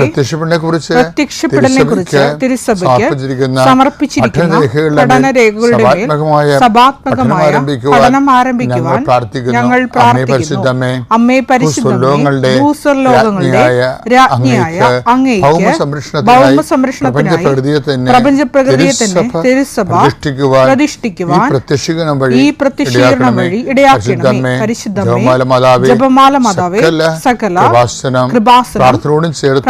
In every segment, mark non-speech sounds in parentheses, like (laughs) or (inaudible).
പ്രത്യക്ഷപ്പെടനെ കുറിച്ച് പ്രത്യക്ഷപ്പെടലിനെ കുറിച്ച് തിരുസഭയ്ക്ക് സമർപ്പിച്ചിരിക്കുന്ന പഠന പഠനരേഖകളുടെ മേൽ സഭാത്മകമായ പഠനം ആരംഭിക്കുവാൻ ഞങ്ങൾ പ്രാർത്ഥിക്കുന്നു. അമ്മേ പരിശുദ്ധമേ ഭൂസ്വർലോകങ്ങളുടെ രാജ്ഞിയായ അങ്ങേക്ക് തന്നെ തിരുസഭ പ്രതിഷ്ഠിക്കുവാൻ പ്രത്യക്ഷീകരണം വഴി ഈ പ്രത്യക്ഷീകരണം വഴി ഇടയാക്കണമേ. പരിശുദ്ധമേ ജപമാല മാതാവേ സകല കൃപാസനം കൃപാസനം പ്രാർത്ഥനയോടും ചേർത്ത്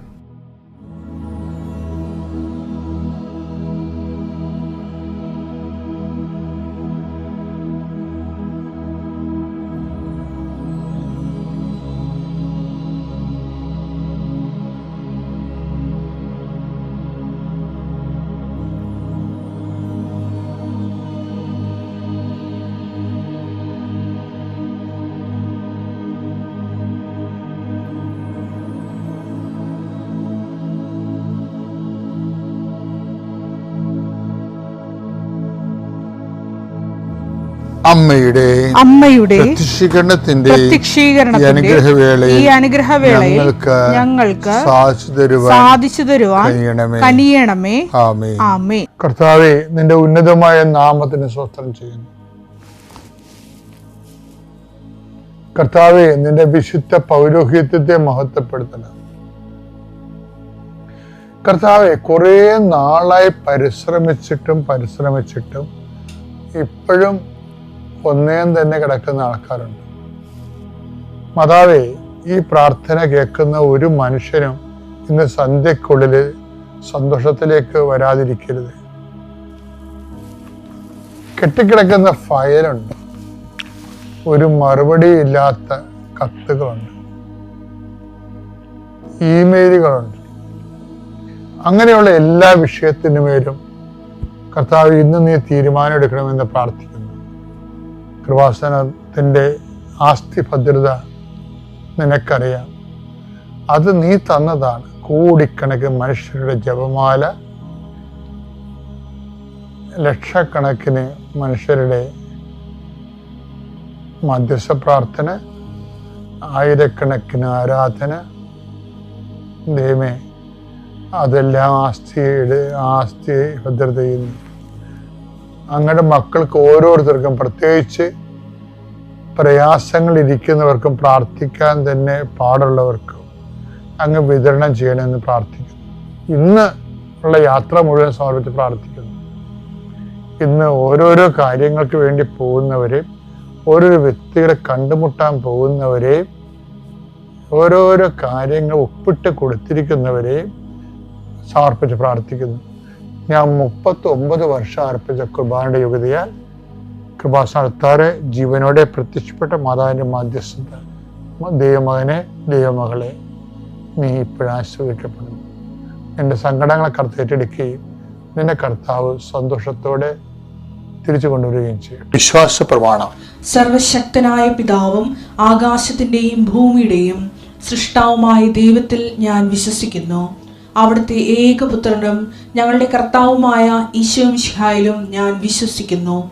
അമ്മയുടെ അമ്മയുടെ പ്രത്യക്ഷീകരണത്തിന്റെ അനുഗ്രഹവേളയിൽ ഈ അനുഗ്രഹവേളയിൽ ഞങ്ങൾക്ക് ഞങ്ങൾക്ക് സാധിച്ചു തരുവാൻ സാധിച്ചു തരുവാൻ കഴിയണമേ കനിയണമേ. ആമേ ആമേ കർത്താവെ നിന്റെ ഉന്നതമായ നാമത്തിന് സ്വസ്ത്രം ചെയ്യുന്നു. കർത്താവെ നിന്റെ വിശുദ്ധ പൗരോഹിത്യത്തെ മഹത്വപ്പെടുത്തണം. കർത്താവെ കുറേ നാളായി പരിശ്രമിച്ചിട്ടും പരിശ്രമിച്ചിട്ടും ഇപ്പോഴും ഒന്നേം തന്നെ കിടക്കുന്ന ആൾക്കാരുണ്ട്. മാതാവേ ഈ പ്രാർത്ഥന കേൾക്കുന്ന ഒരു മനുഷ്യനും ഇന്ന് സന്ധ്യക്കുള്ളിൽ സന്തോഷത്തിലേക്ക് വരാതിരിക്കരുത്. കെട്ടിക്കിടക്കുന്ന ഫയലുണ്ട്. ഒരു മറുപടി ഇല്ലാത്ത കത്തുകളുണ്ട്. ഇമെയിലുകളുണ്ട്. അങ്ങനെയുള്ള എല്ലാ വിഷയത്തിനുമേലും കർത്താവ് ഇന്ന് നീ തീരുമാനം എടുക്കണമെന്ന് പ്രാർത്ഥിക്കുന്നു. കൃപാസനത്തിന്റെ ആസ്തി ഭദ്രത നിനക്കറിയാം. അത് നീ തന്നതാണ്. കോടിക്കണക്കിന് മനുഷ്യരുടെ ജപമാല. ലക്ഷക്കണക്കിന് മനുഷ്യരുടെ മധ്യസ്ഥ പ്രാർത്ഥന ആയിരക്കണക്കിന് ആരാധന. ദൈവമേ അതെല്ലാം ആസ്തിയുടെ ആസ്തി ഭദ്രതയിൽ അങ്ങയുടെ മക്കൾക്ക് ഓരോരുത്തർക്കും പ്രത്യേകിച്ച് പ്രയാസങ്ങൾ ഇരിക്കുന്നവർക്കും പ്രാർത്ഥിക്കാൻ തന്നെ പാടുള്ളവർക്കും അങ്ങ് വിതരണം ചെയ്യണമെന്ന് പ്രാർത്ഥിക്കുന്നു. ഇന്ന് ഉള്ള യാത്ര മുഴുവൻ സമർപ്പിച്ച് പ്രാർത്ഥിക്കുന്നു. ഇന്ന് ഓരോരോ കാര്യങ്ങൾക്ക് വേണ്ടി പോകുന്നവരെ ഓരോരോ വ്യക്തികളെ കണ്ടുമുട്ടാൻ പോകുന്നവരെയും ഓരോരോ കാര്യങ്ങൾ ഒപ്പിട്ട് കൊടുത്തിരിക്കുന്നവരെ സമർപ്പിച്ച് പ്രാർത്ഥിക്കുന്നു. ഞാൻ മുപ്പത്തി ഒമ്പത് വർഷം അർപ്പിച്ച കുർബാനയുടെ യോഗ്യതയാൽ കൃപാസ്ഥാനത്താറെ ജീവനോടെ പ്രത്യക്ഷപ്പെട്ട മാതാവിന്റെ മാധ്യസ്ഥത. ദൈവമകനെ ദൈവമകളെ നീ ഇപ്പോഴാശ്രയിക്കപ്പെടുന്നു എന്റെ സങ്കടങ്ങളെ കർത്ത ഏറ്റെടുക്കുകയും നിന്നെ കർത്താവ് സന്തോഷത്തോടെ തിരിച്ചു കൊണ്ടുവരികയും ചെയ്യും. വിശ്വാസ പ്രമാണം. സർവശക്തനായ പിതാവും ആകാശത്തിന്റെയും ഭൂമിയുടെയും സൃഷ്ടാവുമായ ദൈവത്തിൽ ഞാൻ വിശ്വസിക്കുന്നു. അവിടുത്തെ ഏകപുത്രനും ഞങ്ങളുടെ കർത്താവുമായ ഈശോ മിഷായിലും ഞാൻ വിശ്വസിക്കുന്നു.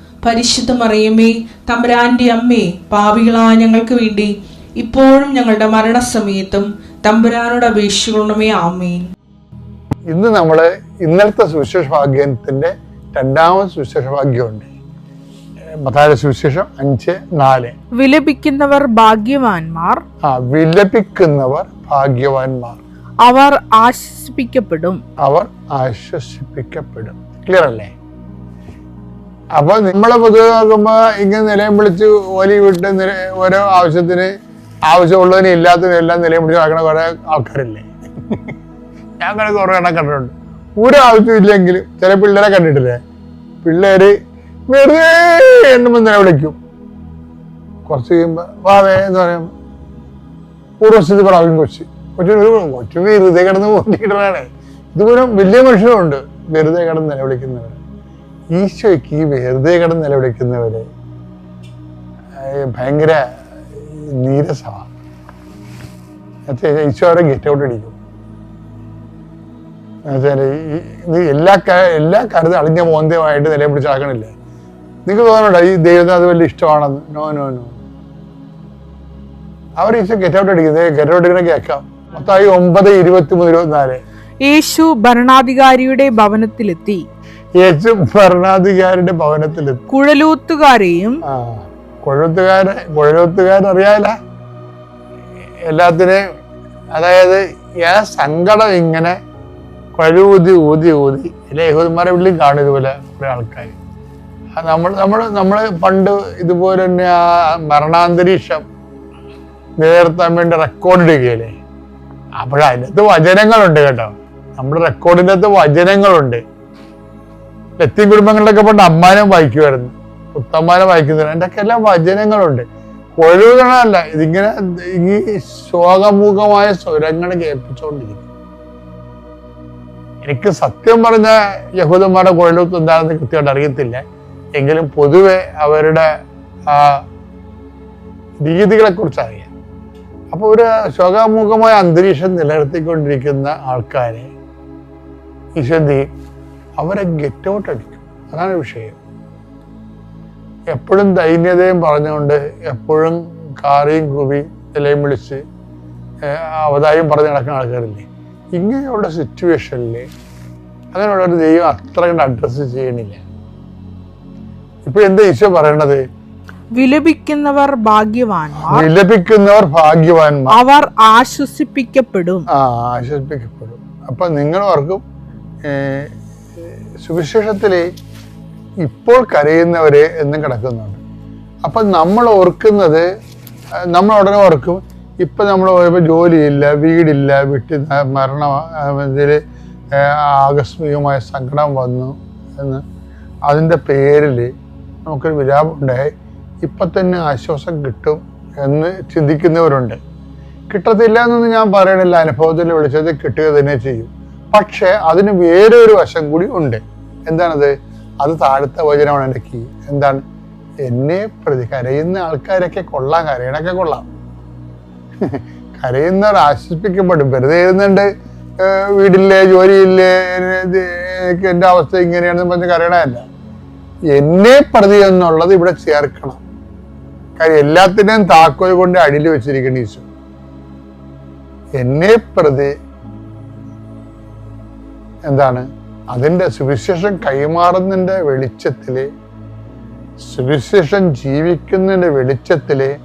പരിശുദ്ധ മറിയമ്മേ തമ്പുരാന്റെ അമ്മേ പാപികളായ ഞങ്ങൾക്ക് വേണ്ടി ഇപ്പോഴും ഞങ്ങളുടെ മരണസമയത്തും തമ്പുരാനോട് അപേക്ഷിക്കണമേ ആമേൻ. ഇന്ന് നമ്മൾ ഇന്നലത്തെ സുവിശേഷ ഭാഗ്യത്തിന്റെ രണ്ടാമത് സുവിശേഷ ഭാഗ്യമുണ്ട് സുവിശേഷം അഞ്ച് നാല്. വിലപിക്കുന്നവർ ഭാഗ്യവാന്മാർ. ആ വിലപിക്കുന്നവർ ഭാഗ്യവാന്മാർ. അവർ ആശ്വസിപ്പിക്കപ്പെടും. അവർ ആശ്വസിപ്പിക്കപ്പെടും. ക്ലിയർ അല്ലേ? അപ്പൊ നമ്മളെ പൊതുവെ നോക്കുമ്പോ ഇങ്ങനെ നിലയം വിളിച്ച് ഓലി വിട്ട് ഓരോ ആവശ്യത്തിന് ആവശ്യമുള്ളതിന് ഇല്ലാത്തതിനും എല്ലാം നിലയം പിടിച്ച് നടക്കണ കുറെ ആൾക്കാരില്ലേ? ഞാൻ അങ്ങനെ കുറെ എണ്ണം കണ്ടിട്ടുണ്ട്. ഒരു ആവശ്യമില്ലെങ്കിലും ചില പിള്ളേരെ കണ്ടിട്ടില്ലേ? പിള്ളേര് വെറുതെ എണ്ണുമ്പോ നിലവിളിക്കും കുറച്ച് കഴിയുമ്പോ വാവേ എന്ന് പറയുമ്പോ പൂർവസ്ഥിതി പ്രാവശ്യം കൊച്ചി. കൊച്ചു കൊച്ചു വെറുതെ കിടന്ന് ഓടിക്കിടണേ ഇതുപോലും വലിയ മനുഷ്യരുണ്ട്. വെറുതെ കിടന്ന് നിലവിളിക്കുന്നവർ ഈശോയ്ക്ക് ഈ വെറുതെ കിടന്ന് നിലവിളിക്കുന്നവര് ഭയങ്കര നീരസമാണ്. ഈശോ അവരെ ഗെറ്റ് ഔട്ട് അടിക്കും. ഇത് എല്ലാ എല്ലാ കാര്യത്തിലും അളിഞ്ഞ മോന്തയുമായിട്ട് നിലയെ പിടിച്ചാക്കണില്ല നിങ്ങൾക്ക് തോന്നണ്ട ഈ ദൈവത്തിന് അത് വലിയ ഇഷ്ടമാണെന്ന്? നോ നോ നോ അവർ ഈശോ ഗെറ്റ് ഔട്ട് അടിക്കുന്നത് ഗെറ്റ് ഔട്ട് അടിക്കണ കേൾക്കാം. മൊത്തമായി ഒമ്പത് ഇരുപത്തി മൂന്ന് ഇരുപത്തിനാല്. യേശു ഭരണാധികാരിയുടെ ഭവനത്തിലെത്തി. യേശു ഭരണാധികാരിയുടെ ഭവനത്തിലെത്തി കുഴലൂത്തുകാരെയും ആ കുഴത്തുകാരെ കുഴലൂത്തുകാരൻ അറിയാല എല്ലാത്തിനെയും അതായത് ആ സങ്കടം ഇങ്ങനെ കഴിവൂതി ഊതി ഊതി അല്ലെ യഹൂദന്മാരെ വീട്ടിലും കാണും ഇതുപോലെ കുറെ ആൾക്കാർ. നമ്മൾ നമ്മൾ നമ്മൾ പണ്ട് ഇതുപോലെ തന്നെ ആ മരണാന്തരീക്ഷം നിലനിർത്താൻ വേണ്ടി റെക്കോർഡ് ഇടുകയല്ലേ? അപ്പോഴതിനകത്ത് വചനങ്ങളുണ്ട് കേട്ടോ. നമ്മുടെ റെക്കോർഡിന്റെ അകത്ത് വചനങ്ങളുണ്ട്. ലത്തീൻ കുടുംബങ്ങളിലൊക്കെ പണ്ട് അമ്മാനം വായിക്കുമായിരുന്നു. പുത്തമ്മാനം വായിക്കുന്നില്ല. എന്റെ ഒക്കെ എല്ലാം വചനങ്ങളുണ്ട്. ഒഴുകണമല്ല ഇതിങ്ങനെ ഈ ശോകമുഖമായ സ്വരങ്ങൾ കേൾപ്പിച്ചുകൊണ്ടിരിക്കും എനിക്ക് സത്യം പറഞ്ഞ യഹൂദന്മാരുടെ കുഴലൂത്ത് എന്താണെന്ന് കൃത്യമായിട്ട് അറിയത്തില്ല. എങ്കിലും പൊതുവെ അവരുടെ ആ രീതികളെ കുറിച്ച് അറിയാം. അപ്പോൾ ഒരു ശോകാമുഖമായ അന്തരീക്ഷം നിലനിർത്തിക്കൊണ്ടിരിക്കുന്ന ആൾക്കാരെ ഈശ്വന്തി അവരെ ഗെറ്റ് ഔട്ട് അടിക്കും. അതാണ് വിഷയം. എപ്പോഴും ദൈന്യതയും പറഞ്ഞുകൊണ്ട് എപ്പോഴും കാറിയും കുവി നിലയും വിളിച്ച് അവതായും പറഞ്ഞ് നടക്കുന്ന ആൾക്കാരില്ലേ? ഇങ്ങനെയുള്ള സിറ്റുവേഷനിൽ അങ്ങനെയുള്ള ഒരു ദൈവം അത്ര കണ്ട് അഡ്രസ്സ് ചെയ്യണില്ല. ഇപ്പൊ എന്താ ഈശോ പറയണത്? വിലപിക്കുന്നവർ ഭാഗ്യവാന്മാർ. വിലപിക്കുന്നവർ ഭാഗ്യവാന്മാർ. അവർ ആശ്വസിപ്പിക്കപ്പെടും. ആ ആശ്വസിപ്പിക്കപ്പെടും. അപ്പൊ നിങ്ങൾ ഓർക്കും ഏർ, സുവിശേഷത്തിലെ ഇപ്പോൾ കരയുന്നവരെ എന്നും കിടക്കുന്നുണ്ട്. അപ്പൊ നമ്മൾ ഓർക്കുന്നത് നമ്മൾ ഉടനെ ഓർക്കും ഇപ്പൊ നമ്മൾ ഇപ്പൊ ജോലിയില്ല വീടില്ല വീട്ടിൽ മരണ ഇതിൽ ആകസ്മികമായ സങ്കടം വന്നു എന്ന് അതിന്റെ പേരിൽ നമുക്കൊരു വിലാപം ഉണ്ടായി. ഇപ്പം തന്നെ ആശ്വാസം കിട്ടും എന്ന് ചിന്തിക്കുന്നവരുണ്ട്. കിട്ടത്തില്ല എന്നൊന്നും ഞാൻ പറയണില്ല. അനുഭവത്തിൽ വിളിച്ചത് കിട്ടുക തന്നെ ചെയ്യും. പക്ഷേ അതിന് വേറെ വശം കൂടി ഉണ്ട്. എന്താണത്? അത് താഴത്തെ വചനമാണ് എന്റെ കീ. എന്താണ്? എന്നെ പ്രതി കരയുന്ന ആൾക്കാരൊക്കെ കൊള്ളാം കരയണൊക്കെ കൊള്ളാം. (laughs) കരയുന്നവർ ആശ്വസിപ്പിക്കപ്പെടും. വെറുതെ ഇരുന്നുണ്ട് വീടില്ലേ ജോലിയില്ലേ എന്റെ അവസ്ഥ ഇങ്ങനെയാണെന്ന് പറഞ്ഞ് കരയണമല്ല എന്നെ പ്രതി എന്നുള്ളത് ഇവിടെ ചേർക്കണം. കാര്യം എല്ലാത്തിനെയും താക്കോൽ കൊണ്ട് അടിയിൽ വെച്ചിരിക്കണം ഈശോ. എന്നെ പ്രതി എന്താണ്? അതിന്റെ സുവിശേഷം കൈമാറുന്നതിന്റെ വെളിച്ചത്തിൽ സുവിശേഷം ജീവിക്കുന്നതിന്റെ വെളിച്ചത്തിൽ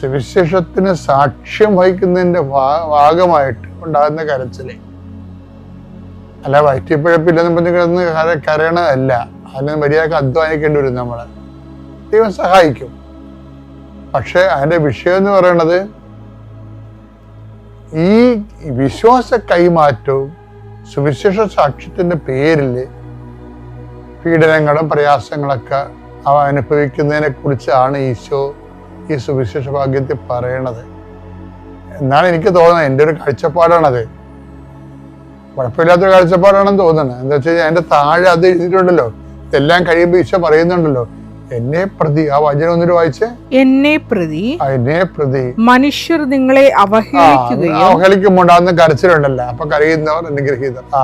സുവിശേഷത്തിന് സാക്ഷ്യം വഹിക്കുന്നതിന്റെ ഭാഗമായിട്ട് ഉണ്ടാകുന്ന കരച്ചിലെ. അല്ല വയറ്റിപ്പഴപ്പില്ലെന്ന് പറഞ്ഞ് കരയണതല്ല. അതിന് മര്യാദയ്ക്ക് അധ്വാനിക്കേണ്ടി വരും നമ്മൾ ദൈവം സഹായിക്കും. പക്ഷെ അതിന്റെ വിഷയം എന്ന് പറയുന്നത് ഈ വിശ്വാസ കൈമാറ്റവും സുവിശേഷ സാക്ഷ്യത്തിന്റെ പേരിൽ പീഡനങ്ങളും പ്രയാസങ്ങളൊക്കെ അവ അനുഭവിക്കുന്നതിനെ കുറിച്ചാണ് ഈശോ ഈ സുവിശേഷ ഭാഗ്യത്തിൽ പറയണത്. എന്നാണ് എനിക്ക് തോന്നുന്നത് എന്റെ ഒരു കാഴ്ചപ്പാടാണത്. കുഴപ്പമില്ലാത്തൊരു കാഴ്ചപ്പാടാണെന്ന് തോന്നുന്നത് എന്താ വെച്ച് കഴിഞ്ഞാൽ അതിന്റെ താഴെ അത് എഴുതിയിട്ടുണ്ടല്ലോ. ഇതെല്ലാം കഴിയുമ്പോൾ ഈശോ പറയുന്നുണ്ടല്ലോ എന്നെ പ്രതി ആ വചനം ഒന്നിട്ട് വായിച്ചേ. എന്നെ പ്രതി എന്നെ പ്രതി. മനുഷ്യർ നിങ്ങളെ അവഹേളിക്കുകയും അവഹേളിക്കുമ്പോണ്ടാകുന്ന കരച്ചിലുണ്ടല്ലോ. അപ്പൊ കരയുന്നവർ അനുഗ്രഹീതർ ആ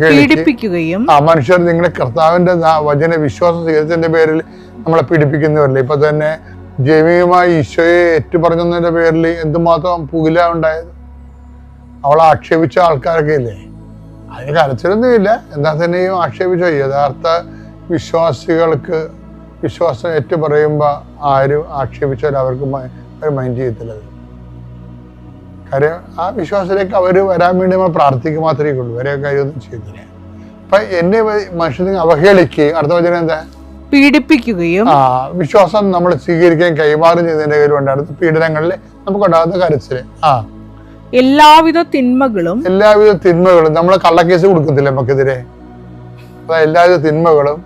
പീഡിപ്പിക്കുകയും ആ മനുഷ്യർ നിങ്ങളെ കർത്താവിന്റെ വചന വിശ്വാസ സ്വീകരണത്തിന്റെ പേരിൽ നമ്മളെ പീഡിപ്പിക്കുന്നവരില്ല? ഇപ്പൊ തന്നെ ജൈവികമായി ഈശോയെ ഏറ്റുപറഞ്ഞതിന്റെ പേരിൽ എന്തുമാത്രം പുകില ഉണ്ടായത്? അവളെ ആക്ഷേപിച്ച ആൾക്കാരൊക്കെ ഇല്ലേ? അതിന് കരച്ചിലൊന്നുമില്ല. എന്താ തന്നെയും ആക്ഷേപിച്ച? യഥാർത്ഥ വിശ്വാസികൾക്ക് വിശ്വാസം ഏറ്റു പറയുമ്പോൾ ആരും ആക്ഷേപിച്ചാൽ അവർക്ക് അവർ മൈൻഡ് ചെയ്യത്തില്ല. കാര്യം ആ വിശ്വാസത്തിലേക്ക് അവർ വരാൻ വേണ്ടി നമ്മൾ പ്രാർത്ഥിക്കുക മാത്രമേ ഉള്ളൂ. വരെ കാര്യമൊന്നും ചെയ്തില്ല അപ്പൊ എന്നെ മനുഷ്യനെ അവഹേളിക്കുകയും അടുത്ത വചനം എന്താ? പീഡിപ്പിക്കുകയും ആ വിശ്വാസം നമ്മൾ സ്വീകരിക്കുകയും കൈമാറും ചെയ്തതിന്റെ കയ്യിൽ അടുത്ത പീഡനങ്ങളിൽ നമുക്കുണ്ടാകുന്ന കരച്ചിൽ ആ. എല്ലാവിധ തിന്മകളും എല്ലാവിധ തിന്മകളും നമ്മൾ കള്ളക്കേസ് കൊടുക്കത്തില്ല നമുക്കെതിരെ? അപ്പൊ എല്ലാവിധ തിന്മകളും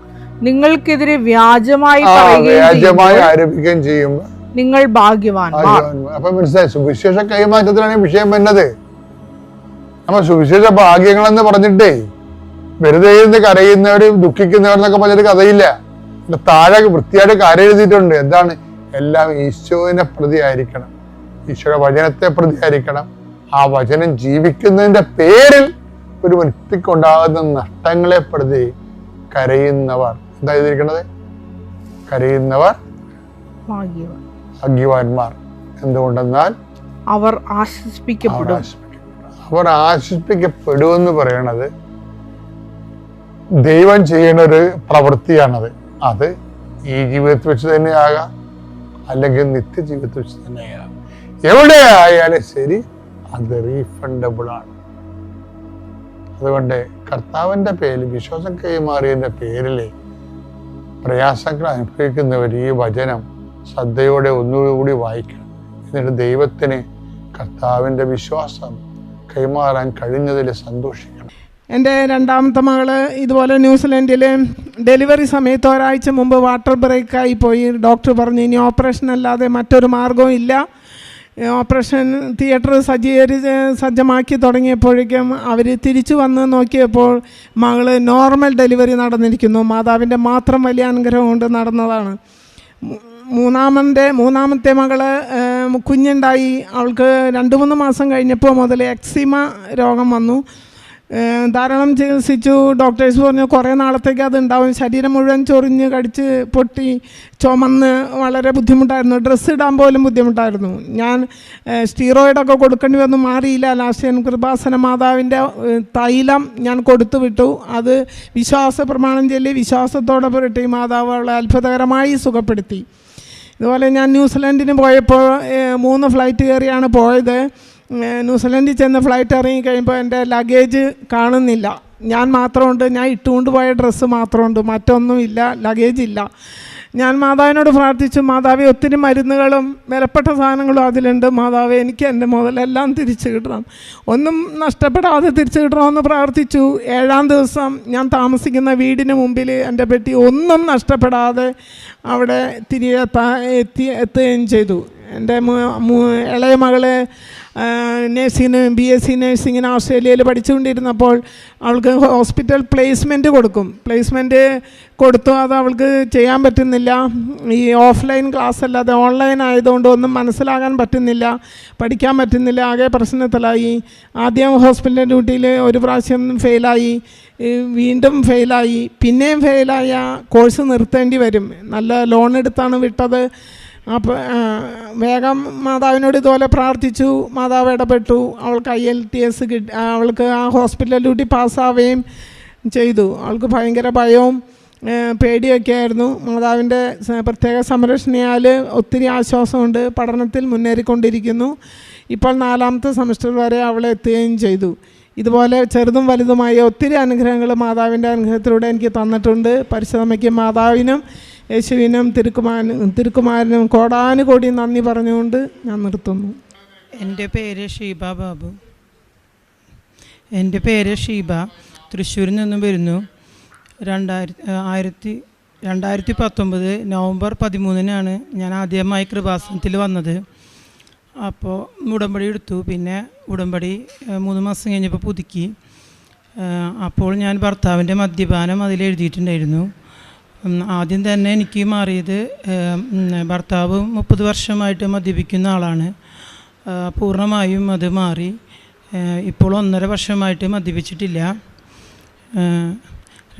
നിങ്ങൾക്കെതിരെ വ്യാജമായി വ്യാജമായി ആരോപിക്കുകയും ചെയ്യുമ്പോൾ നിങ്ങൾ ഭാഗ്യവാന്മാർ ഭാഗ്യവാന്മാർ. അപ്പൊ മനസ്സിലായി? സുവിശേഷ കൈമാറ്റത്തിലാണ് ഈ വിഷയം വരുന്നത് നമ്മൾ സുവിശേഷ ഭാഗ്യങ്ങളെന്ന് പറഞ്ഞിട്ടേ വെറുതെ ഇരുന്ന് കരയുന്നവരും ദുഃഖിക്കുന്നവരെന്നൊക്കെ പറഞ്ഞൊരു കഥയില്ല. താഴെ വൃത്തിയായിട്ട് കാര്യം എഴുതിയിട്ടുണ്ട് എന്താണ്? എല്ലാം ഈശോവിനെ പ്രതി ആയിരിക്കണം ഈശോയുടെ വചനത്തെ പ്രതി ആയിരിക്കണം ആ വചനം ജീവിക്കുന്നതിന്റെ പേരിൽ ഒരു വ്യക്തിക്കുണ്ടാകുന്ന നഷ്ടങ്ങളെ പ്രതി കരയുന്നവർ. എന്താ എഴുതിയിരിക്കുന്നത് കരയുന്നവർ ഭാഗ്യവാന്മാർ. എന്തുകൊണ്ടെന്നാൽ അവർ അവർ ആശ്വസിപ്പിക്കപ്പെടും. ആശ്വസിപ്പിക്കപ്പെടും. അവർ ആശ്വസിപ്പിക്കപ്പെടുമെന്ന് പറയണത് ദൈവം ചെയ്യുന്ന ഒരു പ്രവൃത്തിയാണത്. അത് ഈ ജീവിതത്തിൽ വെച്ച് തന്നെയാകാം അല്ലെങ്കിൽ നിത്യജീവിതത്തിൽ വെച്ച് തന്നെയാകാം എവിടെ ആയാലും ശരി അത് റീഫണ്ടബിൾ ആണ്. അതുകൊണ്ട് കർത്താവിന്റെ പേരിൽ വിശ്വാസം കൈമാറിയതിന്റെ പേരിൽ പ്രയാസങ്ങൾ അനുഭവിക്കുന്നവർ ഈ വചനം ശ്രദ്ധയോടെ ഒന്നുകൂടി വായിക്കണം. എന്നിട്ട് ദൈവത്തിന് കർത്താവിന്റെ വിശ്വാസം കൈമാറാൻ കഴിഞ്ഞതിൽ സന്തോഷിക്കണം. എന്റെ രണ്ടാമത്തെ മകൾ ഇതുപോലെ ന്യൂസിലൻഡിൽ ഡെലിവറി സമയത്ത് ഒരാഴ്ച മുമ്പ് വാട്ടർ ബ്രേക്കായി പോയി. ഡോക്ടർ പറഞ്ഞു ഇനി ഓപ്പറേഷൻ അല്ലാതെ മറ്റൊരു മാർഗവും ഇല്ല. ഓപ്പറേഷൻ തിയേറ്റർ സജ്ജീകരിച്ച് സജ്ജമാക്കി തുടങ്ങിയപ്പോഴേക്കും അവർ തിരിച്ചു വന്ന് നോക്കിയപ്പോൾ മകൾ നോർമൽ ഡെലിവറി നടന്നിരിക്കുന്നു. മാതാവിന്റെ മാത്രം വലിയ അനുഗ്രഹം കൊണ്ട് നടന്നതാണ്. മൂന്നാമന്റെ മൂന്നാമത്തെ മകൾ കുഞ്ഞുണ്ടായി. അവൾക്ക് രണ്ട് മൂന്ന് മാസം കഴിഞ്ഞപ്പോൾ മുതൽ എക്സിമ രോഗം വന്നു. ധാരാളം ചികിത്സിച്ചു. ഡോക്ടേഴ്സ് പറഞ്ഞു കുറേ നാളത്തേക്ക് അത് ഉണ്ടാവും. ശരീരം മുഴുവൻ ചൊറിഞ്ഞ് കടിച്ച് പൊട്ടി ചുമന്ന് വളരെ ബുദ്ധിമുട്ടായിരുന്നു. ഡ്രസ്സ് ഇടാൻ പോലും ബുദ്ധിമുട്ടായിരുന്നു. ഞാൻ സ്റ്റീറോയിഡൊക്കെ കൊടുക്കേണ്ടി വന്നു. മാറിയില്ല. ലാസ്റ്റ് ഞാൻ കൃപാസന മാതാവിന്റെ തൈലം ഞാൻ കൊടുത്തു വിട്ടു. അത് വിശ്വാസ പ്രമാണം ചൊല്ലി വിശ്വാസത്തോടെ പുരട്ടി. മാതാവ് അവളെ അത്ഭുതകരമായി സുഖപ്പെടുത്തി. ഇതുപോലെ ഞാൻ ന്യൂസിലൻഡിന് പോയപ്പോൾ മൂന്ന് ഫ്ലൈറ്റ് കയറിയാണ് പോയത്. ന്യൂസിലൻഡിൽ ചെന്ന് ഫ്ലൈറ്റ് ഇറങ്ങി കഴിയുമ്പോൾ എന്റെ ലഗേജ് കാണുന്നില്ല. ഞാൻ മാത്രമുണ്ട്. ഞാൻ ഇട്ടുകൊണ്ട് പോയ ഡ്രസ്സ് മാത്രമുണ്ട്. മറ്റൊന്നുമില്ല. ലഗേജ് ഇല്ല. ഞാൻ മാതാവിനോട് പ്രാർത്ഥിച്ചു. മാതാവെ ഒത്തിരി മരുന്നുകളും വിലപ്പെട്ട സാധനങ്ങളും അതിലുണ്ട്. മാതാവെ എനിക്ക് എന്റെ മുതലെല്ലാം തിരിച്ചു കിട്ടണം. ഒന്നും നഷ്ടപ്പെടാതെ തിരിച്ചു കിട്ടണമെന്ന് പ്രാർത്ഥിച്ചു. ഏഴാം ദിവസം ഞാൻ താമസിക്കുന്ന വീടിന് മുമ്പിൽ എന്റെ പെട്ടി ഒന്നും നഷ്ടപ്പെടാതെ അവിടെ തിരികെ എത്താ- എത്തി എത്തുകയും ചെയ്തു. എന്റെ ഇളയ മകൾ നേഴ്സിങ്ങിന് ബി എസ് സി നേഴ്സിങ്ങിന് ഓസ്ട്രേലിയയിൽ പഠിച്ചുകൊണ്ടിരുന്നപ്പോൾ അവൾക്ക് ഹോസ്പിറ്റൽ പ്ലേസ്മെന്റ് കൊടുക്കും. പ്ലേസ്മെന്റ് കൊടുത്തു അത് അവൾക്ക് ചെയ്യാൻ പറ്റുന്നില്ല. ഈ ഓഫ്ലൈൻ ക്ലാസ് അല്ലാതെ ഓൺലൈൻ ആയതുകൊണ്ട് ഒന്നും മനസ്സിലാകാൻ പറ്റുന്നില്ല. പഠിക്കാൻ പറ്റുന്നില്ല. ആകെ പ്രശ്നത്തിലായി. ആദ്യം ഹോസ്പിറ്റൽ ഡ്യൂട്ടിയിൽ ഒരു പ്രാവശ്യം ഫെയിലായി. വീണ്ടും ഫെയിലായി. പിന്നെയും ഫെയിലായ കോഴ്സ് നിർത്തേണ്ടി വരും. നല്ല ലോൺ എടുത്താണ് വിട്ടത്. അപ്പോൾ വേഗം മാതാവിനോട് ഇതുപോലെ പ്രാർത്ഥിച്ചു. മാതാവ് ഇടപെട്ടു. അവൾക്ക് ഐ എൽ ടി എസ് കിട്ടി അവൾക്ക് ആ ഹോസ്പിറ്റൽ ഡ്യൂട്ടി പാസ്സാവുകയും ചെയ്തു. അവൾക്ക് ഭയങ്കര ഭയവും പേടിയൊക്കെ ആയിരുന്നു. മാതാവിന്റെ പ്രത്യേക സംരക്ഷണയാൽ ഒത്തിരി ആശ്വാസമുണ്ട്. പഠനത്തിൽ മുന്നേറിക്കൊണ്ടിരിക്കുന്നു. ഇപ്പോൾ നാലാമത്തെ സെമസ്റ്റർ വരെ അവളെ എത്തുകയും ചെയ്തു. ഇതുപോലെ ചെറുതും വലുതുമായ ഒത്തിരി അനുഗ്രഹങ്ങൾ മാതാവിന്റെ അനുഗ്രഹത്തിലൂടെ എനിക്ക് തന്നിട്ടുണ്ട്. പരിശുദ്ധമ്മയ്ക്കും മാതാവിനും യേശുവിനും തിരുക്കുമാരനും തിരുക്കുമാരനും കോടാനുകോടി നന്ദി പറഞ്ഞുകൊണ്ട് ഞാൻ നിർത്തുന്നു. എന്റെ പേര് ഷീബ ബാബു. എന്റെ പേര് ഷീബ. തൃശ്ശൂരിൽ നിന്നും വരുന്നു. രണ്ടായിരത്തി ആയിരത്തി രണ്ടായിരത്തി പത്തൊമ്പത് നവംബർ പതിമൂന്നിനാണ് ഞാൻ ആദ്യമായി കൃപാസനത്തിൽ വന്നത്. അപ്പോൾ ഉടമ്പടി എടുത്തു. പിന്നെ ഉടമ്പടി മൂന്ന് മാസം കഴിഞ്ഞപ്പോൾ പുതുക്കി. അപ്പോൾ ഞാൻ ഭർത്താവിന്റെ മദ്യപാനം അതിൽ എഴുതിയിട്ടുണ്ടായിരുന്നു ആദ്യം തന്നെ എനിക്ക് മാറിയത് ഭർത്താവ് മുപ്പത് വർഷമായിട്ട് മദ്യപിക്കുന്ന ആളാണ്. പൂർണമായും അത് മാറി. ഇപ്പോൾ ഒന്നര വർഷമായിട്ട് മദ്യപിച്ചിട്ടില്ല.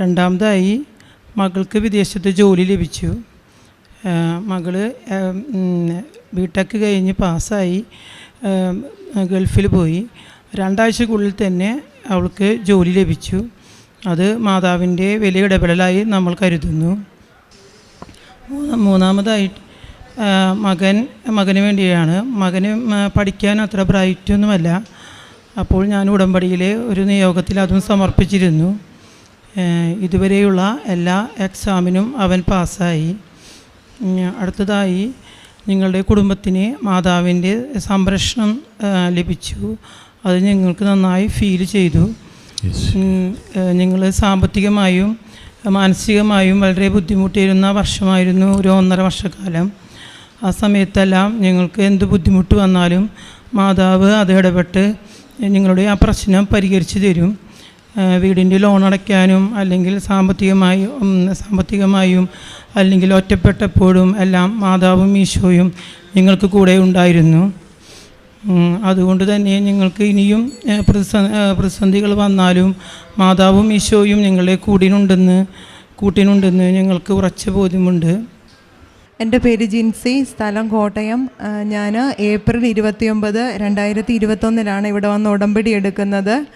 രണ്ടാമതായി മകൾക്ക് വിദേശത്ത് ജോലി ലഭിച്ചു. മകൾ ബിടെക് കഴിഞ്ഞ് പാസ്സായി. ഗൾഫിൽ പോയി. രണ്ടാഴ്ചക്കുള്ളിൽ തന്നെ അവൾക്ക് ജോലി ലഭിച്ചു. അത് മാതാവിന്റെ വലിയ ഇടപെടലായി നമ്മൾ കരുതുന്നു. മൂന്നാമതായി മൂന്നാമതായിട്ട് മകൻ മകന് വേണ്ടിയാണ്. മകന് പഠിക്കാൻ അത്ര ബ്രൈറ്റൊന്നുമല്ല അപ്പോൾ ഞാൻ ഉടമ്പടിയിലെ ഒരു നിയോഗത്തിൽ അതും സമർപ്പിച്ചിരുന്നു. ഇതുവരെയുള്ള എല്ലാ എക്സാമിനും അവൻ പാസ്സായി. അടുത്തതായി നിങ്ങളുടെ കുടുംബത്തിന് മാതാവിന്റെ സംരക്ഷണം ലഭിച്ചു. അത് ഞങ്ങൾക്ക് നന്നായി ഫീൽ ചെയ്തു. നിങ്ങൾ സാമ്പത്തികമായും മാനസികമായും വളരെ ബുദ്ധിമുട്ടിയിരുന്ന വർഷമായിരുന്നു ഒരു ഒന്നര വർഷക്കാലം. ആ സമയത്തെല്ലാം ഞങ്ങൾക്ക് എന്ത് ബുദ്ധിമുട്ട് വന്നാലും മാതാവ് അത് ഇടപെട്ട് നിങ്ങളുടെ ആ പ്രശ്നം പരിഹരിച്ചു തരും. വീടിന്റെ ലോൺ അടയ്ക്കാനും അല്ലെങ്കിൽ സാമ്പത്തികമായി സാമ്പത്തികമായും അല്ലെങ്കിൽ ഒറ്റപ്പെട്ടപ്പോഴും എല്ലാം മാതാവും ഈശോയും നിങ്ങൾക്ക് കൂടെ ഉണ്ടായിരുന്നു. അതുകൊണ്ട് തന്നെ ഞങ്ങൾക്ക് ഇനിയും പ്രതിസ- പ്രതിസന്ധികൾ വന്നാലും മാതാവും ഈശോയും ഞങ്ങളെ കൂടിനുണ്ടെന്ന് കൂട്ടിനുണ്ടെന്ന് ഞങ്ങൾക്ക് ഉറച്ച ബോധ്യമുണ്ട്. എന്റെ പേര് ജിൻസി സ്ഥലം കോട്ടയം. ഞാൻ ഏപ്രിൽ ഇരുപത്തിയൊമ്പത് രണ്ടായിരത്തി ഇരുപത്തൊന്നിലാണ് ഇവിടെ വന്ന് ഉടമ്പടി എടുക്കുന്നത്.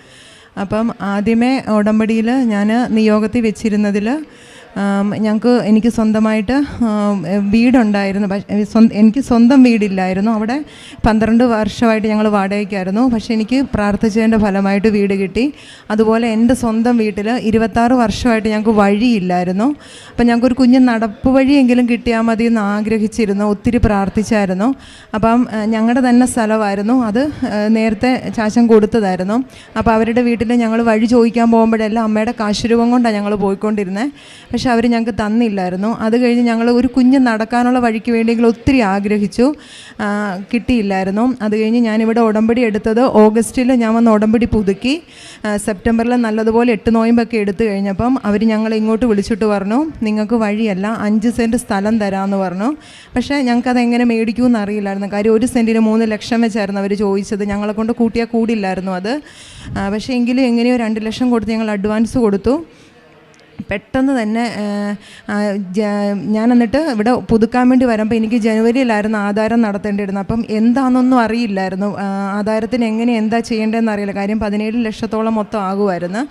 അപ്പം ആദ്യമേ ഉടമ്പടിയിൽ ഞാൻ നിയോഗത്തിൽ വെച്ചിരുന്നതിൽ ഞങ്ങൾക്ക് എനിക്ക് സ്വന്തമായിട്ട് വീടുണ്ടായിരുന്നു. എനിക്ക് സ്വന്തം വീടില്ലായിരുന്നു. അവിടെ പന്ത്രണ്ട് വർഷമായിട്ട് ഞങ്ങൾ വാടകയ്ക്കായിരുന്നു. പക്ഷേ എനിക്ക് പ്രാർത്ഥിച്ചതിന്റെ ഫലമായിട്ട് വീട് കിട്ടി. അതുപോലെ എന്റെ സ്വന്തം വീട്ടിൽ ഇരുപത്താറ് വർഷമായിട്ട് ഞങ്ങൾക്ക് വഴിയില്ലായിരുന്നു. അപ്പം ഞങ്ങൾക്കൊരു കുഞ്ഞ് നടപ്പ് വഴിയെങ്കിലും കിട്ടിയാൽ മതി എന്ന് ആഗ്രഹിച്ചിരുന്നു. ഒത്തിരി പ്രാർത്ഥിച്ചായിരുന്നു. അപ്പം ഞങ്ങളുടെ തന്നെ സ്ഥലമായിരുന്നു. അത് നേരത്തെ ചാച്ചൻ കൊടുത്തതായിരുന്നു. അപ്പോൾ അവരുടെ വീട്ടിൽ ഞങ്ങൾ വഴി ചോദിക്കാൻ പോകുമ്പോഴെല്ലാം അമ്മയുടെ കാശുരൂപം കൊണ്ടാണ് ഞങ്ങൾ പോയിക്കൊണ്ടിരുന്നത്. പക്ഷെ അവർ ഞങ്ങൾക്ക് തന്നില്ലായിരുന്നു. അത് കഴിഞ്ഞ് ഞങ്ങൾ ഒരു കുഞ്ഞ് നടക്കാനുള്ള വഴിക്ക് വേണ്ടിയെങ്കിലും ഒത്തിരി ആഗ്രഹിച്ചു. കിട്ടിയില്ലായിരുന്നു. അത് കഴിഞ്ഞ് ഞാനിവിടെ ഉടമ്പടി എടുത്തത് ഓഗസ്റ്റിൽ ഞാൻ വന്ന് ഉടമ്പടി പുതുക്കി. സെപ്റ്റംബറിൽ നല്ലതുപോലെ എട്ട് നോയമ്പൊക്കെ എടുത്തു കഴിഞ്ഞപ്പം അവർ ഞങ്ങളെ ഇങ്ങോട്ട് വിളിച്ചിട്ട് പറഞ്ഞു നിങ്ങൾക്ക് വഴിയല്ല അഞ്ച് സെന്റ് സ്ഥലം തരാമെന്ന് പറഞ്ഞു. പക്ഷേ ഞങ്ങൾക്കത് എങ്ങനെ മേടിക്കുമെന്ന് അറിയില്ലായിരുന്നു. കാര്യം ഒരു സെന്റിന് മൂന്ന് ലക്ഷം വെച്ചായിരുന്നു അവർ ചോദിച്ചത്. ഞങ്ങളെ കൊണ്ട് കൂട്ടിയാൽ കൂടില്ലായിരുന്നു അത്. പക്ഷേ എങ്കിലും എങ്ങനെയോ രണ്ട് ലക്ഷം കൊടുത്ത് ഞങ്ങൾ അഡ്വാൻസ് കൊടുത്തു. പെട്ടെന്ന് തന്നെ ഞാൻ എന്നിട്ട് ഇവിടെ പുതുക്കാൻ വേണ്ടി വരുമ്പോൾ എനിക്ക് ജനുവരിയിലായിരുന്നു ആധാരം നടത്തേണ്ടിയിരുന്നത്. അപ്പം എന്താണെന്നൊന്നും അറിയില്ലായിരുന്നു. ആധാരത്തിന് എങ്ങനെ എന്താ ചെയ്യേണ്ടതെന്ന് അറിയില്ല. കാര്യം പതിനേഴ് ലക്ഷത്തോളം മൊത്തം ആകുമായിരുന്നു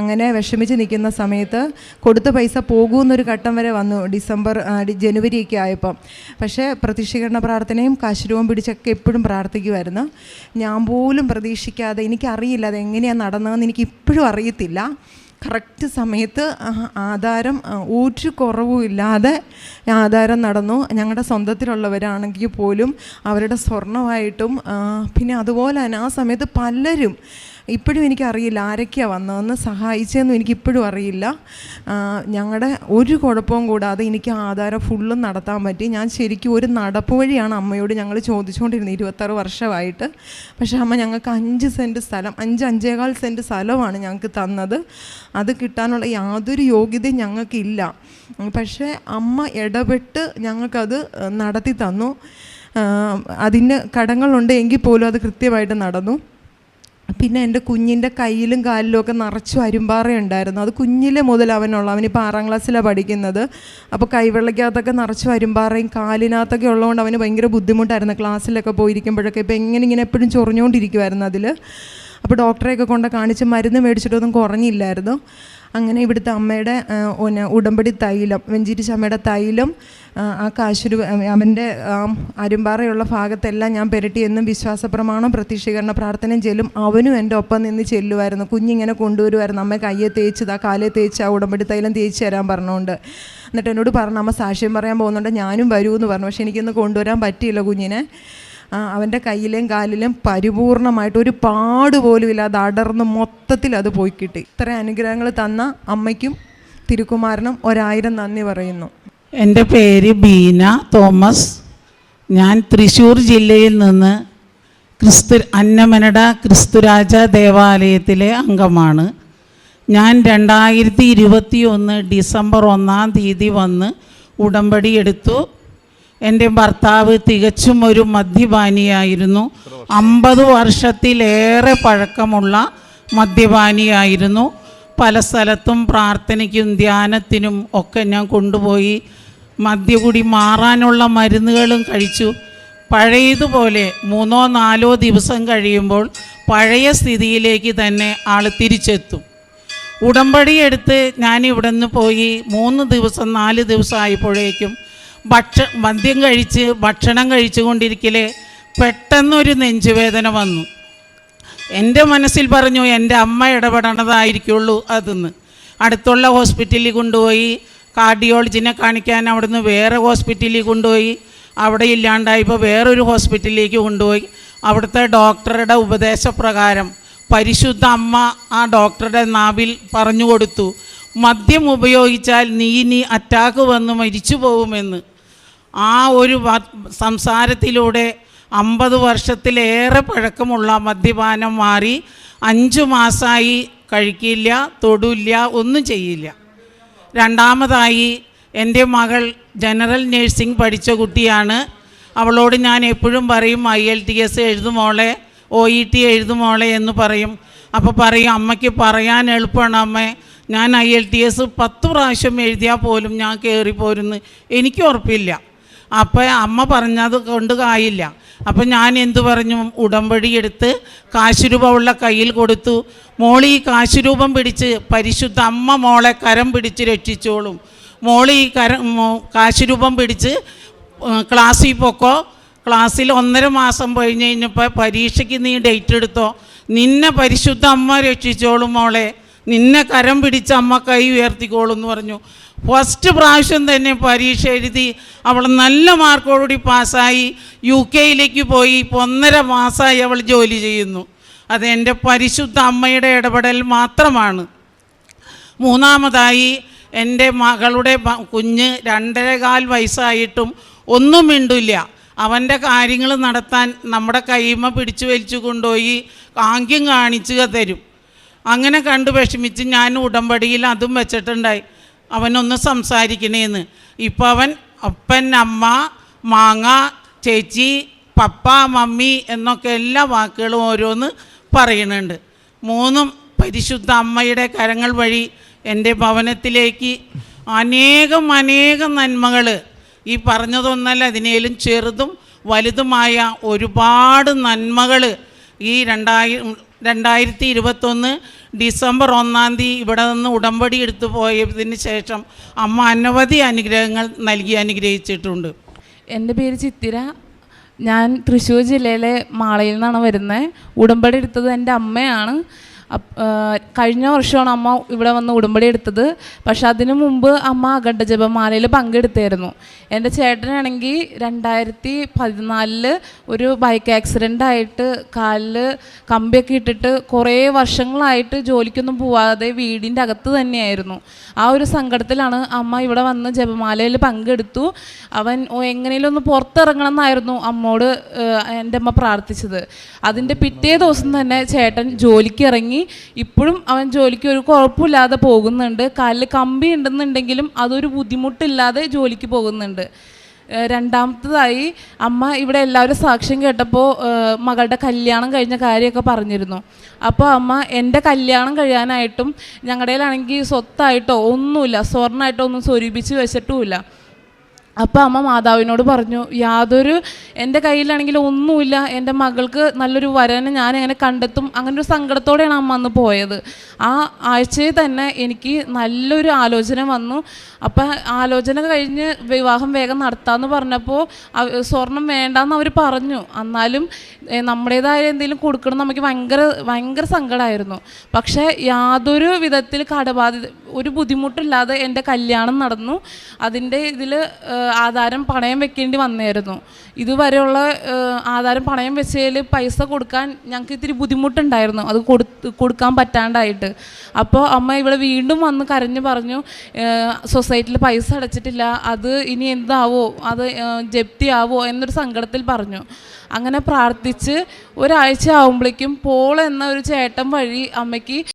അങ്ങനെ വിഷമിച്ച് നിൽക്കുന്ന സമയത്ത് കൊടുത്ത പൈസ പോകുമെന്നൊരു ഘട്ടം വരെ വന്നു. ഡിസംബർ ജനുവരിയൊക്കെ ആയപ്പം. പക്ഷേ പ്രതിഷ്ഠീകരണ പ്രാർത്ഥനയും കാശുരൂപം പിടിച്ചൊക്കെ എപ്പോഴും പ്രാർത്ഥിക്കുമായിരുന്നു ഞാൻ പോലും പ്രതീക്ഷിക്കാതെ എനിക്കറിയില്ല അത് എങ്ങനെയാണ് നടന്നതെന്ന് എനിക്ക് ഇപ്പോഴും അറിയത്തില്ല. കറക്റ്റ് സമയത്ത് ആധാരം ഒരു കുറവും ഇല്ലാതെ ആധാരം നടന്നു. ഞങ്ങളുടെ സ്വന്തത്തിലുള്ളവരാണെങ്കിൽ പോലും അവരുടെ സ്വർണമായിട്ടും ആ, പിന്നെ അതുപോലെ തന്നെ ആ സമയത്ത് പലരും ഇപ്പോഴും എനിക്കറിയില്ല ആരൊക്കെയാണ് വന്നതെന്ന് സഹായിച്ചതെന്നും എനിക്കിപ്പോഴും അറിയില്ല. ഞങ്ങളുടെ ഒരു കുഴപ്പവും കൂടാതെ എനിക്ക് ആധാരം ഫുള്ളും നടത്താൻ പറ്റി. ഞാൻ ശരിക്കും ഒരു നടപ്പ് വഴിയാണ് അമ്മയോട് ഞങ്ങൾ ചോദിച്ചുകൊണ്ടിരുന്നത് ഇരുപത്താറ് വർഷമായിട്ട്. പക്ഷേ അമ്മ ഞങ്ങൾക്ക് അഞ്ച് സെന്റ് സ്ഥലം അഞ്ച് അഞ്ചേകാൽ സെന്റ് സ്ഥലമാണ് ഞങ്ങൾക്ക് തന്നത്. അത് കിട്ടാനുള്ള യാതൊരു യോഗ്യതയും ഞങ്ങൾക്കില്ല. പക്ഷേ അമ്മ ഇടപെട്ട് ഞങ്ങൾക്കത് നടത്തി തന്നു. അതിന് കടങ്ങളുണ്ട് എങ്കിൽ പോലും അത് കൃത്യമായിട്ട് നടന്നു. പിന്നെ എന്റെ കുഞ്ഞിന്റെ കയ്യിലും കാലിലും ഒക്കെ നിറച്ചു അരുമ്പാറ ഉണ്ടായിരുന്നു. അത് കുഞ്ഞിലെ മുതൽ അവനുള്ള. അവനിപ്പോൾ ആറാം ക്ലാസ്സിലാണ് പഠിക്കുന്നത്. അപ്പോൾ കൈവെള്ളക്കകത്തൊക്കെ നിറച്ചു അരുമ്പാറയും കാലിനകത്തൊക്കെ ഉള്ളതുകൊണ്ട് അവന് ഭയങ്കര ബുദ്ധിമുട്ടായിരുന്നു ക്ലാസ്സിലൊക്കെ പോയിരിക്കുമ്പോഴൊക്കെ. ഇപ്പോൾ എങ്ങനെ ഇങ്ങനെ എപ്പോഴും ചൊറിഞ്ഞുകൊണ്ടിരിക്കുമായിരുന്നു അതിൽ. അപ്പോൾ ഡോക്ടറെയൊക്കെ കൊണ്ട് കാണിച്ച് മരുന്ന് മേടിച്ചിട്ടൊന്നും കുറഞ്ഞില്ലായിരുന്നു. അങ്ങനെ ഇവിടുത്തെ അമ്മയുടെ പിന്നെ ഉടമ്പടി തൈലം വെഞ്ചിരിച്ച അമ്മയുടെ തൈലം ആ, കാശുരു അവന്റെ അരുമ്പാറയുള്ള ഭാഗത്തെല്ലാം ഞാൻ പെരട്ടി എന്നും വിശ്വാസ പ്രമാണം പ്രത്യക്ഷീകരണ പ്രാർത്ഥനയും ചെല്ലും. അവനും എന്റെ ഒപ്പം നിന്ന് ചെല്ലുമായിരുന്നു കുഞ്ഞിങ്ങനെ കൊണ്ടുവരുമായിരുന്നു അമ്മ കയ്യെ തേച്ചത് ആ കാലേ തേച്ച് ആ ഉടമ്പടി തൈലം തേച്ച് തരാൻ പറഞ്ഞുകൊണ്ട്. എന്നിട്ട് എന്നോട് പറഞ്ഞു അമ്മ സാക്ഷ്യം പറയാൻ പോകുന്നുണ്ട്. ഞാനും വരൂ എന്ന് പറഞ്ഞു. പക്ഷെ എനിക്കൊന്ന് കൊണ്ടുവരാൻ പറ്റിയില്ല കുഞ്ഞിനെ. അവന്റെ കയ്യിലും കാലിലും പരിപൂർണമായിട്ട് ഒരു പാട് പോലും ഇല്ലാതെ അടർന്ന് മൊത്തത്തിൽ അത് പോയി കിട്ടി. ഇത്ര അനുഗ്രഹങ്ങൾ തന്ന അമ്മയ്ക്കും തിരുക്കുമാരനും ഒരായിരം നന്ദി പറയുന്നു. എന്റെ പേര് ബീന തോമസ്. ഞാൻ തൃശ്ശൂർ ജില്ലയിൽ നിന്ന് ക്രിസ്തു അന്നമനട ക്രിസ്തുരാജ ദേവാലയത്തിലെ അംഗമാണ്. ഞാൻ രണ്ടായിരത്തി ഇരുപത്തി ഒന്ന് ഡിസംബർ ഒന്നാം തീയതി വന്ന് ഉടമ്പടി എടുത്തു. എന്റെ ഭർത്താവ് തികച്ചും ഒരു മദ്യപാനിയായിരുന്നു. അമ്പത് വർഷത്തിലേറെ പഴക്കമുള്ള മദ്യപാനിയായിരുന്നു. പല സ്ഥലത്തും പ്രാർത്ഥനയ്ക്കും ധ്യാനത്തിനും ഒക്കെ ഞാൻ കൊണ്ടുപോയി മദ്യകുടി മാറാനുള്ള മരുന്നുകളും കഴിച്ചു. പഴയതുപോലെ മൂന്നോ നാലോ ദിവസം കഴിയുമ്പോൾ പഴയ സ്ഥിതിയിലേക്ക് തന്നെ ആൾ തിരിച്ചെത്തും. ഉടമ്പടി എടുത്ത് ഞാൻ നിന്ന് പോയി മൂന്ന് ദിവസം നാല് ദിവസം ആയപ്പോഴേക്കും ഭക്ഷ മദ്യം കഴിച്ച് ഭക്ഷണം കഴിച്ചുകൊണ്ടിരിക്കലേ പെട്ടെന്നൊരു നെഞ്ചുവേദന വന്നു. എന്റെ മനസ്സിൽ പറഞ്ഞു എന്റെ അമ്മ ഇടപെടണതായിരിക്കുള്ളൂ അതെന്ന്. അടുത്തുള്ള ഹോസ്പിറ്റലിൽ കൊണ്ടുപോയി കാർഡിയോളജിനെ കാണിക്കാൻ അവിടുന്ന് വേറെ ഹോസ്പിറ്റലിൽ കൊണ്ടുപോയി അവിടെ ഇല്ലാണ്ടായപ്പോൾ വേറൊരു ഹോസ്പിറ്റലിലേക്ക് കൊണ്ടുപോയി. അവിടുത്തെ ഡോക്ടറുടെ ഉപദേശപ്രകാരം പരിശുദ്ധ അമ്മ ആ ഡോക്ടറുടെ നാവിൽ പറഞ്ഞു കൊടുത്തു മദ്യം ഉപയോഗിച്ചാൽ നീ ഇനി അറ്റാക്ക് വന്ന് മരിച്ചു പോകുമെന്ന് ആ ഒരു സംസാരത്തിലൂടെ അമ്പത് വർഷത്തിലേറെ പഴക്കമുള്ള മദ്യപാനം മാറി അഞ്ച് മാസമായി കഴിക്കില്ല തൊടില്ല ഒന്നും ചെയ്യില്ല. രണ്ടാമതായി എന്റെ മകൾ ജനറൽ നേഴ്സിംഗ് പഠിച്ച കുട്ടിയാണ്. അവളോട് ഞാൻ എപ്പോഴും പറയും ഐ എൽ ടി എസ് എഴുതുമോളെ ഒ ഇ ടി എഴുതുമോളെ എന്ന് പറയും. അപ്പോൾ പറയും അമ്മയ്ക്ക് പറയാൻ എളുപ്പമാണ് അമ്മേ ഞാൻ ഐ എൽ ടി എസ് പത്ത് പ്രാവശ്യം എഴുതിയാൽ പോലും ഞാൻ കയറിപ്പോരുന്ന് എനിക്ക് ഉറപ്പില്ല. അപ്പോൾ അമ്മ പറഞ്ഞത് കൊണ്ട് കായില്ല. അപ്പം ഞാൻ എന്തു പറഞ്ഞു? ഉടമ്പടി എടുത്ത് കാശുരൂപ ഉള്ള കയ്യിൽ കൊടുത്തു. മോളി ഈ കാശുരൂപം പിടിച്ച് പരിശുദ്ധ അമ്മ മോളെ കരം പിടിച്ച് രക്ഷിച്ചോളും. മോളി ഈ കരം കാശുരൂപം പിടിച്ച് ക്ലാസ്സിൽ പൊക്കോ? ക്ലാസ്സിൽ ഒന്നര മാസം കഴിഞ്ഞ് കഴിഞ്ഞപ്പോൾ പരീക്ഷയ്ക്ക് നീ ഡേറ്റ് എടുത്തോ? നിന്നെ പരിശുദ്ധ അമ്മ രക്ഷിച്ചോളും മോളെ. നിന്നെ കരം പിടിച്ച് അമ്മ കൈ ഉയർത്തിക്കോളും എന്ന് പറഞ്ഞു. ഫസ്റ്റ് പ്രാവശ്യം തന്നെ പരീക്ഷ എഴുതി അവൾ നല്ല മാർക്കോടുകൂടി പാസ്സായി യു കെയിലേക്ക് പോയി ഇപ്പോൾ ഒന്നര മാസമായി അവൾ ജോലി ചെയ്യുന്നു. അത് എന്റെ പരിശുദ്ധ അമ്മയുടെ ഇടപെടൽ മാത്രമാണ്. മൂന്നാമതായി എന്റെ മകളുടെ കുഞ്ഞ് രണ്ടരകാൽ വയസ്സായിട്ടും ഒന്നും മിണ്ടില്ല. അവന്റെ കാര്യങ്ങൾ നടത്താൻ നമ്മുടെ കൈമ പിടിച്ചു വലിച്ചു കൊണ്ടുപോയി ആംഗ്യം കാണിച്ചു തരും. അങ്ങനെ കണ്ട് വിഷമിച്ച് ഞാൻ ഉടമ്പടിയിൽ അതും വെച്ചിട്ടുണ്ടായി. അവനൊന്ന് സംസാരിക്കണേന്ന്. ഇപ്പം അവൻ അപ്പൻ അമ്മ മാങ്ങ ചേച്ചി പപ്പ മമ്മി എന്നൊക്കെ എല്ലാ വാക്കുകളും ഓരോന്ന് പറയുന്നുണ്ട് മൂന്നും പരിശുദ്ധ അമ്മയുടെ കരങ്ങൾ വഴി എന്റെ ഭവനത്തിലേക്ക് അനേകം അനേകം നന്മകൾ ഈ പറഞ്ഞതൊന്നല്ല അതിനേലും ചെറുതും വലുതുമായ ഒരുപാട് നന്മകൾ ഈ രണ്ടായിരം രണ്ടായിരത്തി ഇരുപത്തൊന്ന് ഡിസംബർ ഒന്നാം തീയതി ഇവിടെ നിന്ന് ഉടമ്പടി എടുത്തു പോയതിന് ശേഷം അമ്മ അനവധി അനുഗ്രഹങ്ങൾ നൽകി അനുഗ്രഹിച്ചിട്ടുണ്ട്. എന്റെ പേര് ചിത്തിര. ഞാൻ തൃശ്ശൂർ ജില്ലയിലെ മാളയിൽ നിന്നാണ് വരുന്നത്. ഉടമ്പടി എടുത്തത് എന്റെ അമ്മയാണ്. കഴിഞ്ഞ വർഷമാണ് അമ്മ ഇവിടെ വന്ന് ഉടമ്പടി എടുത്തത്. പക്ഷെ അതിനു മുമ്പ് അമ്മ അഖണ്ഡ ജപമാലയിൽ പങ്കെടുത്തായിരുന്നു. എന്റെ ചേട്ടനാണെങ്കിൽ രണ്ടായിരത്തി പതിനാലിൽ ഒരു ബൈക്ക് ആക്സിഡന്റ് ആയിട്ട് കാലിൽ കമ്പിയൊക്കെ ഇട്ടിട്ട് കുറേ വർഷങ്ങളായിട്ട് ജോലിക്കൊന്നും പോവാതെ വീടിന്റെ അകത്ത് തന്നെയായിരുന്നു. ആ ഒരു സങ്കടത്തിലാണ് അമ്മ ഇവിടെ വന്ന് ജപമാലയിൽ പങ്കെടുത്തു. അവൻ എങ്ങനെയും ഒന്ന് പുറത്തിറങ്ങണം എന്നായിരുന്നു അമ്മോട് എന്റെ അമ്മ പ്രാർത്ഥിച്ചത്. അതിന്റെ പിറ്റേ ദിവസം തന്നെ ചേട്ടൻ ജോലിക്ക് ഇറങ്ങി ഇപ്പോഴും അവൻ ജോലിക്ക് ഒരു കുഴപ്പമില്ലാതെ പോകുന്നുണ്ട്. കാലിൽ കമ്പി ഉണ്ടെന്നുണ്ടെങ്കിലും അതൊരു ബുദ്ധിമുട്ടില്ലാതെ ജോലിക്ക് പോകുന്നുണ്ട്. രണ്ടാമത്തതായി അമ്മ ഇവിടെ എല്ലാവരും സാക്ഷ്യം കേട്ടപ്പോൾ മകളുടെ കല്യാണം കഴിഞ്ഞ കാര്യമൊക്കെ പറഞ്ഞിരുന്നു. അപ്പോൾ അമ്മ എന്റെ കല്യാണം കഴിയാനായിട്ടും ഞങ്ങളുടെ ആണെങ്കിൽ സ്വത്തായിട്ടോ ഒന്നുമില്ല സ്വർണമായിട്ടോ ഒന്നും സ്വരൂപിച്ച് വെച്ചിട്ടുമില്ല. അപ്പോൾ അമ്മ മാതാവിനോട് പറഞ്ഞു യാതൊരു എന്റെ കയ്യിലാണെങ്കിൽ ഒന്നുമില്ല. എന്റെ മകൾക്ക് നല്ലൊരു വരനെ ഞാൻ എങ്ങനെ കണ്ടെത്തും? അങ്ങനെ ഒരു സങ്കടത്തോടെയാണ് അമ്മ അന്ന് പോയത്. ആ ആഴ്ചയിൽ തന്നെ എനിക്ക് നല്ലൊരു ആലോചന വന്നു. അപ്പം ആലോചന കഴിഞ്ഞ് വിവാഹം വേഗം നടത്താമെന്ന് പറഞ്ഞപ്പോൾ സ്വർണം വേണ്ടാന്ന് അവർ പറഞ്ഞു. എന്നാലും നമ്മുടേതായ എന്തെങ്കിലും കൊടുക്കണം നമുക്ക് ഭയങ്കര ഭയങ്കര സങ്കടമായിരുന്നു പക്ഷേ യാതൊരു വിധത്തിൽ കടബാധിത ഒരു ബുദ്ധിമുട്ടില്ലാതെ എന്റെ കല്യാണം നടന്നു. അതിന്റെ ഇതിൽ ആധാരം പണയം വെക്കേണ്ടി വന്നായിരുന്നു ഇതുവരെയുള്ള ആധാരം പണയം വെച്ചതിൽ പൈസ കൊടുക്കാൻ ഞങ്ങൾക്ക് ഇത്തിരി ബുദ്ധിമുട്ടുണ്ടായിരുന്നു. അത് കൊടുത്ത് കൊടുക്കാൻ പറ്റാണ്ടായിട്ട്. അപ്പോൾ അമ്മ ഇവിടെ വീണ്ടും വന്ന് കരഞ്ഞു പറഞ്ഞു സൊസൈറ്റിയിൽ പൈസ അടച്ചിട്ടില്ല അത് ഇനി എന്താവോ അത് ജപ്തി ജപ്തിയാവോ എന്നൊരു സങ്കടത്തിൽ പറഞ്ഞു. അങ്ങനെ പ്രാർത്ഥിച്ച് ഒരാഴ്ച ആവുമ്പോഴേക്കും പോൾ എന്ന ഒരു ചേട്ടൻ വഴി അമ്മയ്ക്ക്